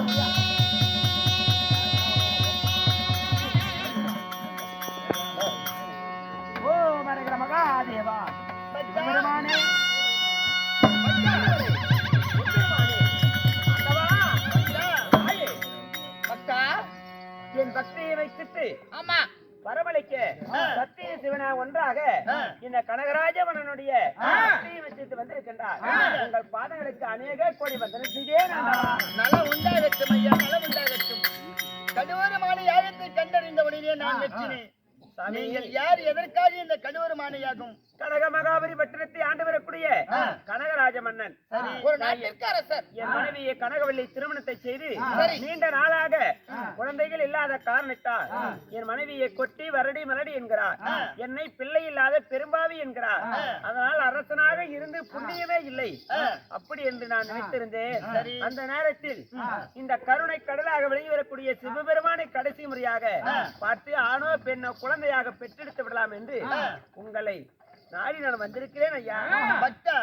Hallelujah. அநேக கோடி வந்தனம் செய்தேன் நல உண்டாகட்டும் ஐயா நல உண்டாகட்டும். கடுவரமான யாகத்தை கண்டறிந்தவனையே நான் வெற்றினேன். நீங்கள் யார் எதற்காக இந்த கடுவரமான யாகம் கனக மகாபலி பட்டணத்தை ஆண்டு வரக்கூடிய கனகராஜ மன்னன் என் மனைவியை கனகவல்லி திருமணத்தை செய்து. நீண்ட நாளாக குழந்தைகள் இல்லாத காரணத்தால் என் மனைவியை கொட்டி வரடி மலடி என்கிறார். என்னை பிள்ளை இல்லாத பெரும்பாவி என்கிறார். அதனால் அரசனாக இருந்து புண்ணியமே இல்லை. அப்படி என்று நான் நினைத்திருந்தேன். அந்த நேரத்தில் இந்த கருணை கடலாக வெளிவரக்கூடிய சிவபெருமானை கடைசி முறையாக பார்த்து ஆணோ பெண்ணோ குழந்தையாக பெற்றெடுத்து விடலாம் என்று உங்களை நாடி நான் வந்திருக்கிறேன் ஐயா. பக்தா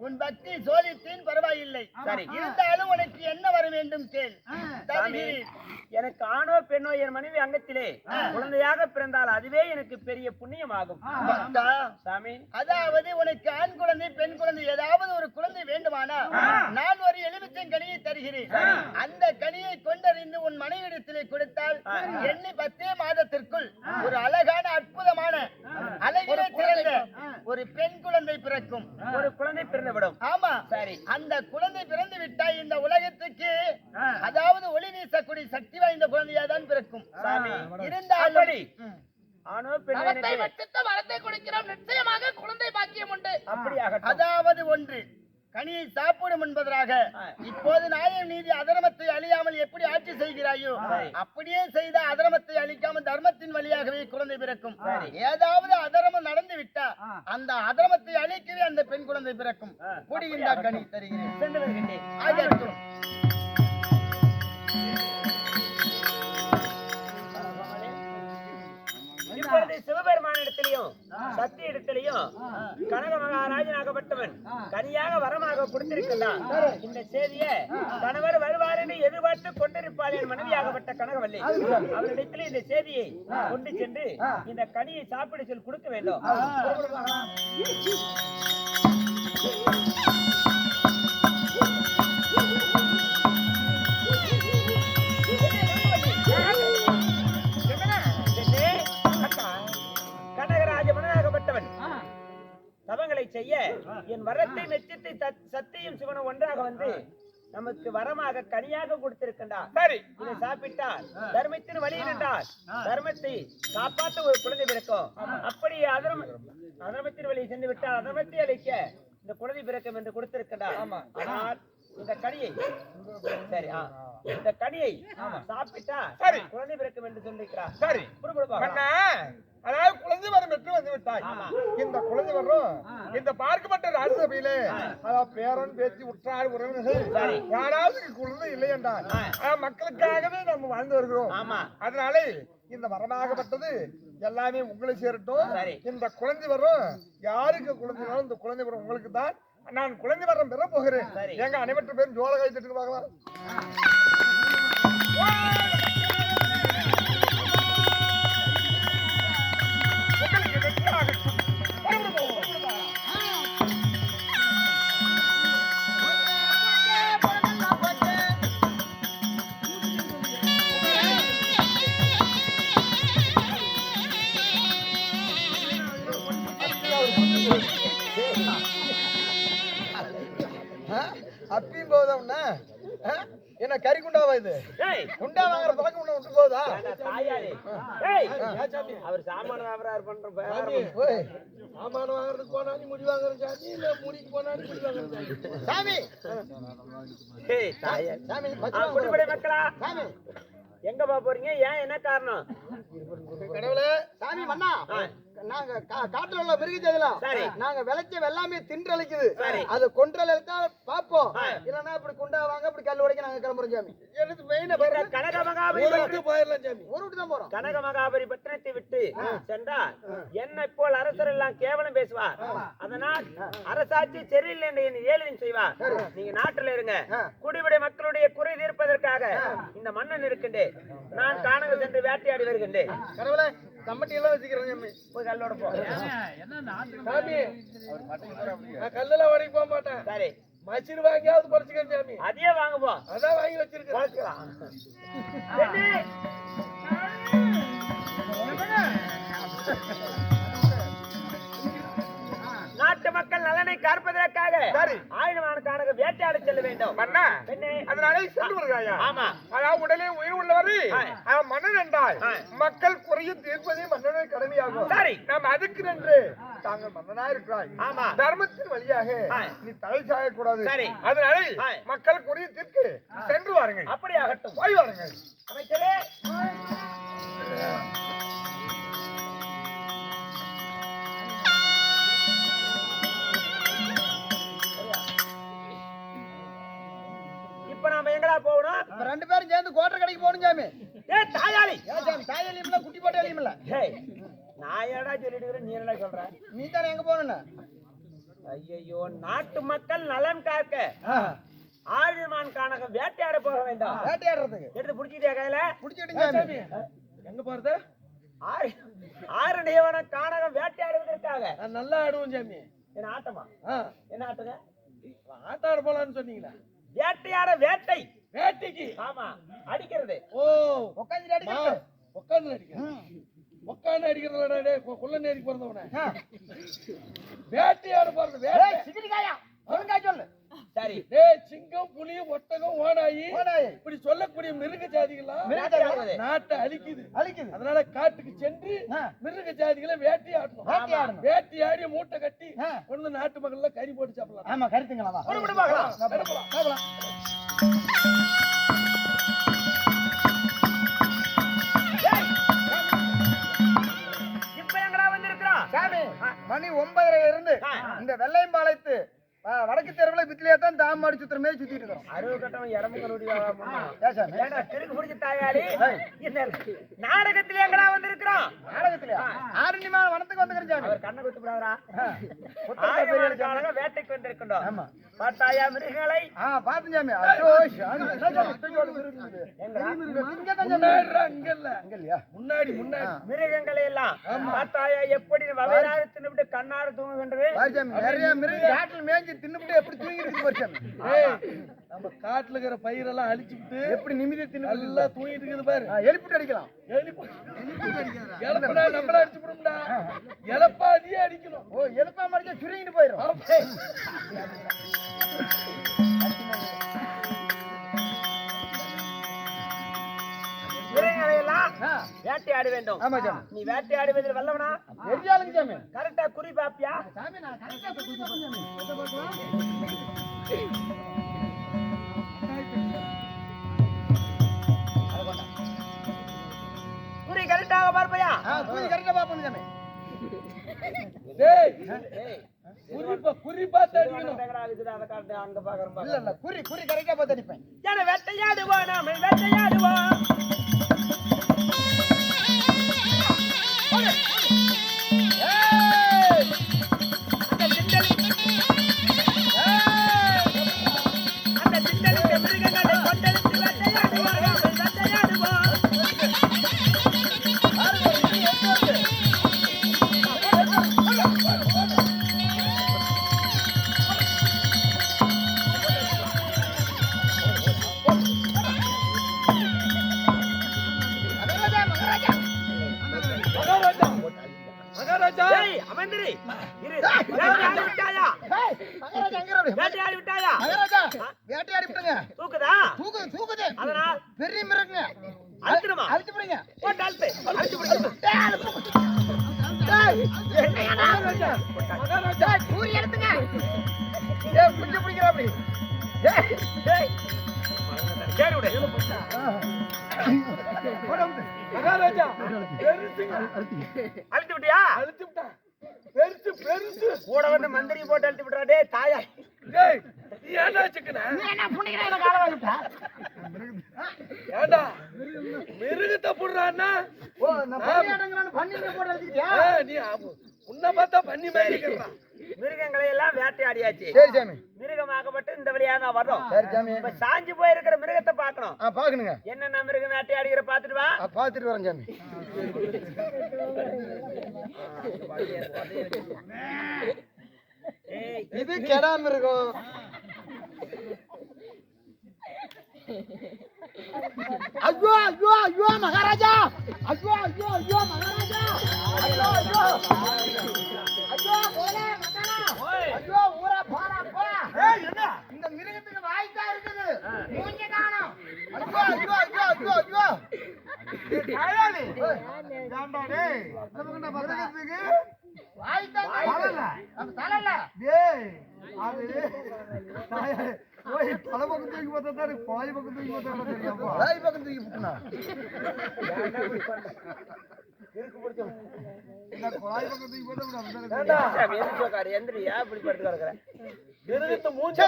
உன் பக்தி சோதித்தேன் பரவாயில்லை. சரி. இருந்தாலும் உனக்கு என்ன வர வேண்டும் கேள். எனக்கு ஆணோ பெண்ணோ என் மனைவி அங்கத்திலே குழந்தையாக பிறந்தால் அதுவே எனக்கு பெரிய புண்ணியமாகும். பக்தா சாமி. அதாவது உனக்கு ஆண் குழந்தை பெண் குழந்தை ஏதாவது ஒரு குழந்தை வேண்டுமானா நான் ஒரு எலுமிச்சம் கனியை தருகிறேன். அந்த கனியை கொண்டறிந்து உன் மனைவிடத்திலே கொடுத்தால் எண்ணி பத்தே மாதத்திற்குள் ஒரு அழகான அற்புதமான ஒரு பெண் குழந்தை பிறக்கும். ஒரு குழந்தை பிறந்துவிடும். ஆமா. சரி. அந்த குழந்தை பிறந்து விட்டால் இந்த உலகத்துக்கு அதாவது ஒளி வீசக்கூடிய சக்தி வாய்ந்த குழந்தையா தான் பிறக்கும் சாமி இருந்தாலும் அப்படி ஆணோ பெண்ணோ தவத்தை எனக்கு வச்சித்த வரத்தை கொடுக்கிறோம் நிச்சயமாக குழந்தை பாக்கியம் உண்டு அப்படி ஆகட்டும் அதாவது ஒன்று கனியை சாப்பிடும் என்பதற்காக இப்போது நியாயம் நீதி அழியாமல் எப்படி ஆட்சி செய்கிறாயோ அப்படியே செய்த அதர்மத்தை அழிக்காமல் தர்மத்தின் வழியாகவே குழந்தை பிறக்கும். ஏதாவது அதர்மம் நடந்து விட்டா அந்த அதர்மத்தை அழிக்கவே அந்த பெண் குழந்தை பிறக்கும். குடிகின்ற கனி தருகிறேன். இப்பொழுது சிவபெருமானிடத்திலையும் சக்தி இடத்திலையும் கனக மகாராஜனாகப்பட்டவன் கனியாக வரமாக கொடுத்திருக்கிறான் இந்த செய்தியை கணவர் வருவார் என்று எதிர்பார்த்து கொண்டிருப்பாள் என் மனைவியாகப்பட்ட கனகவல்லி. அவரிடத்தில் இந்த செய்தியை கொண்டு சென்று இந்த கனியை சாப்பிட சொல்லி கொடுக்க வேண்டும். செய்ய. என் வரத்தை மெச்சித்து சத்- சத்தியும் சிவனும் ஒன்றாக வந்து நமக்கு வரமாக கனியாக கொடுத்திருக்கின்றார். சரி. இதை சாப்பிட்டால் தர்மத்தின் வழி நின்றால் தர்மத்தை காப்பாற்ற ஒரு குழந்தை பிறக்கும். அப்படி அதர்ம அதர்மத்தின் வழி சென்று விட்டால் அதர்மத்தை அளிக்க இந்த குழந்தை பிறக்கும் என்று கொடுத்திருக்கின்றார். ஆனால் இந்த கனியை சரி. இந்த கனியை சாப்பிட்டா குழந்தை பிறக்கும் என்று சொல்லியிருக்கிறார். சரி. அதாவது குழந்தை வரம் பெற்று வந்து விட்டாய். இந்த குழந்தை வரும் இந்த பார்க்கப்பட்ட ராஜசபையிலே அதாவது பேரன் பேச்சு உற்றார் உறவினர்கள் யாராவது குழந்தை இல்லை என்றால் மக்களுக்காகவே நம்ம வாழ்ந்து வருகிறோம். அதனாலே இந்த வரமாகப்பட்டது எல்லாமே உங்களை சேரட்டும். சரி. இந்த குழந்தை வரும் யாருக்கு குழந்தை வரும் இந்த குழந்தை வரும் உங்களுக்கு தான் நான் குழந்தை வரம் பெற போகிறேன். எங்க அனைவற்ற பேரும் ஜோல கை தட்டுக்கு பார்க்கலாம் என்ன கறி குண்டாவா இது? ஏய். குண்டா வாங்குற பழக்கம் உன்னை விட்டு ஏய். அவர் சாமான வியாபாரம் பண்ற வியாபாரம் ஓய், சாமான வாங்குறதுக்கு போனா நீ முடி வாங்குற ஜாதி இல்ல முடிக்கு போனா நீ முடி வாங்குற சாமி. சாமி. குடிப்படை மக்களா சாமி எங்க பா போறீங்க? ஏன் என்ன காரணம்? கடவுளே சாமி மன்னா. நாங்க கா- காட்டுல உள்ள மிருக ஜெயலாம் சரி. நாங்க விளைச்ச வெள்ளாமே தின்றளிக்குது. சரி. அது கொன்றல் பாப்போம். இல்லன்னா இப்படி குண்டா வாங்க இப்படி கல் உடைக்க நாங்க கிளம்புறோம் சாமி. மெயினா கனக மகாபலி போயிடலாம் சாமி. விட்டு தான் போறோம். கனக மகாபலி பட்டணத்தை விட்டு சென்றால் என்னை போல் அரசர் எல்லாம் கேவலம் பேசுவார். அதனால் அரசாட்சி சரியில்லை என்று என்னை ஏளனம் செய்வார். நீங்க நாட்டில் இருங்க. குடிவிடை மக்களுடைய குறை தீர்ப்பதற்காக இந்த மன்னன் இருக்கின்றேன். நான் காணக சென்று வேட்டையாடி வருகின்றேன். கம்பட்டியெல்லாம் வச்சுக்கிறேன் நாட்டு மக்கள் நலனை காப்பதற்காக ஆயிரமானக்கான வேட்டையாட செல்ல வேண்டும். அதனால உடலே உயிர் உள்ளவர். மன்னன் என்றால் மக்கள் குறையும் தீர்ப்பதே மன்னனுடைய கடமையாகும் சரி. நாம் அதுக்கு நின்று தாங்கள் மன்னனா இருக்கிறாய் ஆமா. தர்மத்தின் வழியாக. நீ தலை சாயக்கூடாது சரி. அதனால. மக்கள் குறைய தீர்க்கு சென்று வாருங்கள் அப்படி ஆகட்டும் போய் வாருங்கள் அமைச்சரே இப்ப நாம எங்கடா போகணும் ரெண்டு பேரும் சேர்ந்து கோட்டை கடைக்கு போகணும் சாமி ஏ தாயாளி. இல்ல குட்டி போட்டாலியும் இல்ல ஏய், நான் என்னடா சொல்லிட்டு நீ என்ன சொல்ற? நீ தானே எங்க ஐயோ நாட்டு மக்கள் நலன் காக்க ஆயுதமான் காணக வேட்டையாட போக வேண்டாம். வேட்டையாடுறதுக்கு. எடுத்து புடிச்சிட்டியா கையில? பிடிச்சிட்டு சாமி. எங்க போறது? ஆறு ஆறு தேவன காணகம் வேட்டையாடுவதற்காக. நான் நல்லா ஆடுவோம் சாமி. என்ன ஆட்டமா? என்ன ஆட்டுங்க? ஆட்டாட போலான்னு சொன்னீங்களா. வேட்டையாட வேட்டை வேட்டைக்கு. ஆமா அடிக்கிறது. ஓ. உட்காந்து அடிக்கிறது. உட்காந்து அடிக்கிறேன் உட்காந்து அடிக்கிறதுல குள்ள நேரி பிறந்தவன வேட்டையாட போறது வேட்டை. சிக்கிரிக்காயா? ஒழுங்கா சொல்லு. சரி. டேய் சிங்கம் புலி ஒட்டகம் ஓனாயி ஓனாயி. இப்படி சொல்லக்கூடிய மிருக ஜாதிகள்லாம் நாட்டை அழிக்குது. அழிக்குது. அதனால காட்டுக்கு சென்று. மிருக ஜாதிகளை வேட்டையாடணும் வேட்டையாடணும். வேட்டையாடி மூட்டை கட்டி. கொண்டு நாட்டு மக்கள்ல கறி போட்டு சாப்பிடலாம். ஆமா கருத்துங்களா? ஒரு பார்க்கலாம். இப்ப எங்கடா வந்திருக்கிறோம் சாமி மணி ஒன்பதரை இருந்து. இந்த வெள்ளையம்பாளையத்து வடக்கு தெருவில் வித்திலேயே தான் தாம் அடி சுத்துற மாதிரி சுத்திட்டு இருக்கிறோம். அறுபது கட்டம் சாமி ஏண்டா திருக்கு பிடிச்ச தாயாளி? இந்த நாடகத்துல எங்கடா வந்திருக்கிறோம்? நாடகத்திலயா? ஆரண்ய மேல வனத்துக்கு வந்துக்கிறேன் சாமி. அவர் கண்ணை குத்து சாமி. காலங்க வேட்டைக்கு வந்திருக்கின்றோம். ஆமா. பார்த்தாயா மிருகங்களை? ஆ பாத்து சாமி. முன்னாடி முன்னாடி முன்னாடி. மிருகங்களை எல்லாம் பார்த்தாயா எப்படி வகையாக கண்ணாறு தூங்குகின்றது. நிறைய மிருகம் காட்டில் மேய்ஞ்சி தின்னுபிட்டு எப்படி தூங்கி இருக்குது பாரு சாமி ஏய், நம்ம காட்டுல இருக்கிற பயிரெல்லாம் அழிச்சுட்டு எப்படி நிமிதி தின்னு நல்லா தூங்கிட்டு இருக்குது பாரு. எழுப்பிட்டு அடிக்கலாம். எலப்பா நம்மள அடிச்சு விடும்டா எலப்பா அதையே அடிக்கணும். ஓ எழுப்பா மாதிரி சுருங்கிட்டு போயிடும் வேட்டையாட வேண்டும். ஆமா சாமி. நீ வேட்டையாடுவதில் வல்லவனா? சாமி. கரெக்டா குறி பாப்பியா? சாமி நான் கரெக்டா எதை பார்க்கலாம்? குறி கரெக்டாக பார்ப்பையா? ஆ குறி கரெக்டா பாப்போம் சாமி. டேய் ஏய், குறிப்பா அடிக்கணும். இருக்குது அதை காட்டு, அங்க இல்ல. இல்ல குறி குறி கரெக்டா பார்த்து அடிப்பேன். ஏன்னா வேட்டையாடுவோம் நாம வேட்டையாடுவோம். பிடிங்க. போட்டு அழுத்து அழுத்து ஏய், கூறி எடுத்துங்க. குஞ்சு பிடிக்கிறாப்படி. ஏய், ஏய். சரி விடு. அழுத்தி விட்டியா? அழுத்தி விட்டா. பெருசு பெருசு. கூட வந்து மந்திரி போட்டு அழுத்தி விட்றா டேய் தாயா. டேய் ஏன்டா சிக்கன மிருகத்தை புடுறான்னா ஓ, நான் நீ உன்னை பார்த்தா பண்ணி மாதிரி இருக்கிறான். மிருகங்களை எல்லாம் வேட்டையாடியாச்சு. சரி சாமி. இந்த வழியா தான் வரும் சரி சாமி. இப்ப சாஞ்சு போயிருக்கிற மிருகத்தை பாக்கணுங்க என்னென்ன மிருகம் வேட்டையாடிக்கிற பாத்துட்டு வா. பாத்துட்டு வரேன் சாமி. இது கெடாம இருக்கும் ஐயோ ஐயோ ஐயோ மகாராஜா. ஐயோ ஐயோ ஐயோ மகாராஜா. ஐயோ ஐயோ. ஐயோ போல மகாராஜா ஐயோ ஊரா போடா ஏய் என்ன? இந்த மிருகத்துக்கு வாய் தான் இருக்குது மூஞ்ச காணோம். ஐயோ ஐயோ ஐயோ ஐயோ ஐயோ. ஏய் காயாலி ஏன்டா டேய் நமக்கு என்ன பதறதுக்கு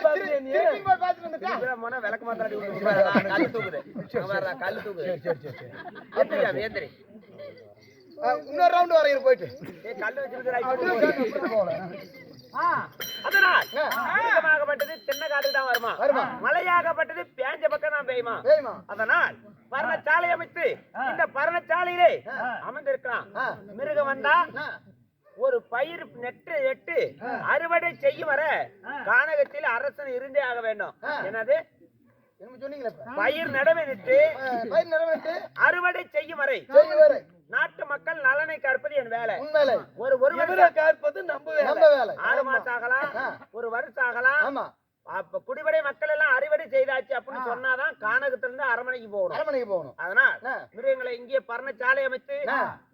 பார்த்து திரு- நீ. திருப்பி போய் பார்த்துட்டு வந்துட்டா? இப்படிதான் போனா விளக்கு மாத்தாடி தூக்குது. எந்திரி எந்திரி. இன்னொரு ரவுண்ட் வரையிற போயிட்டு. கல்லு வச்சிருக்கிற அதனால் மிருகமாகப்பட்டது தென்னை காட்டுக்கு தான் வருமா? வருமா. மலையாகப்பட்டது பேஞ்ச பக்கம் தான் பெய்யுமா. அதனால் பர்ணச்சாலை அமைத்து இந்த பர்ணச்சாலையிலே அமர்ந்திருக்கலாம். மிருகம் வந்தா. ஒரு பயிர் நெட்டு எட்டு அறுவடை செய்யும் வர கானகத்தில் அரசன் இருந்தே ஆக வேண்டும். என்னது. பயிர் நடவடித்து ஆ, பயிர் அறுவடை செய்யும் வரை நாட்டு மக்கள் நலனை கற்பது என் வேலை. ஒரு ஒரு வருஷம் காப்பது நம்ம நம்ம வேலை ஆறு மாசம் ஆகலாம் ஆ. ஒரு வருஷம் ஆகலாம் ஆமா அப்ப குடிவடை மக்கள் எல்லாம் அறுவடை செய்தாச்சு அப்படின்னு சொன்னாதான் கானகத்துல இருந்து அரமனைக்கு போகணும். அரண்மனைக்கு போகணும். அதனால். மிருகங்களை இங்கே பர்ணச்சாலை அமைத்து.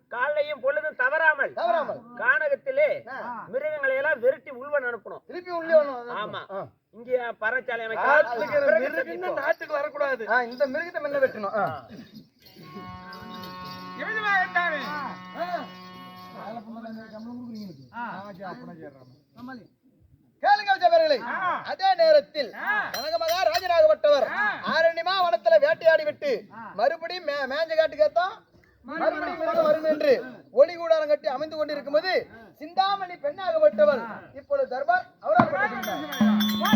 காலையும் பொழுதும் தவறாமல் தவறாமல். கானகத்திலே. மிருகங்களை எல்லாம் விரட்டி உள்வன் அனுப்பணும். திருப்பி உள்ளே ஆமா. இங்கே பறச்சாலை நாட்டுக்கு வரக்கூடாது. இந்த மிருகத்தை மெல்ல வெட்டணும். ஆ. விஜயவர்களே. அதே நேரத்தில் கனகமகா ராஜராகப்பட்டவர் ஆரண்யமா வனத்துல வேட்டையாடி விட்டு மறுபடியும் மேஞ்ச காட்டுக்கத்தான் மறுபடியும் வரும். என்று ஒளி கூடாரம் கட்டி அமைந்து கொண்டிருக்கும் போது சிந்தாமணி பெண்ணாகப்பட்டவர் இப்பொழுது தர்பார் அவராகப்பட்டிருக்கிறார்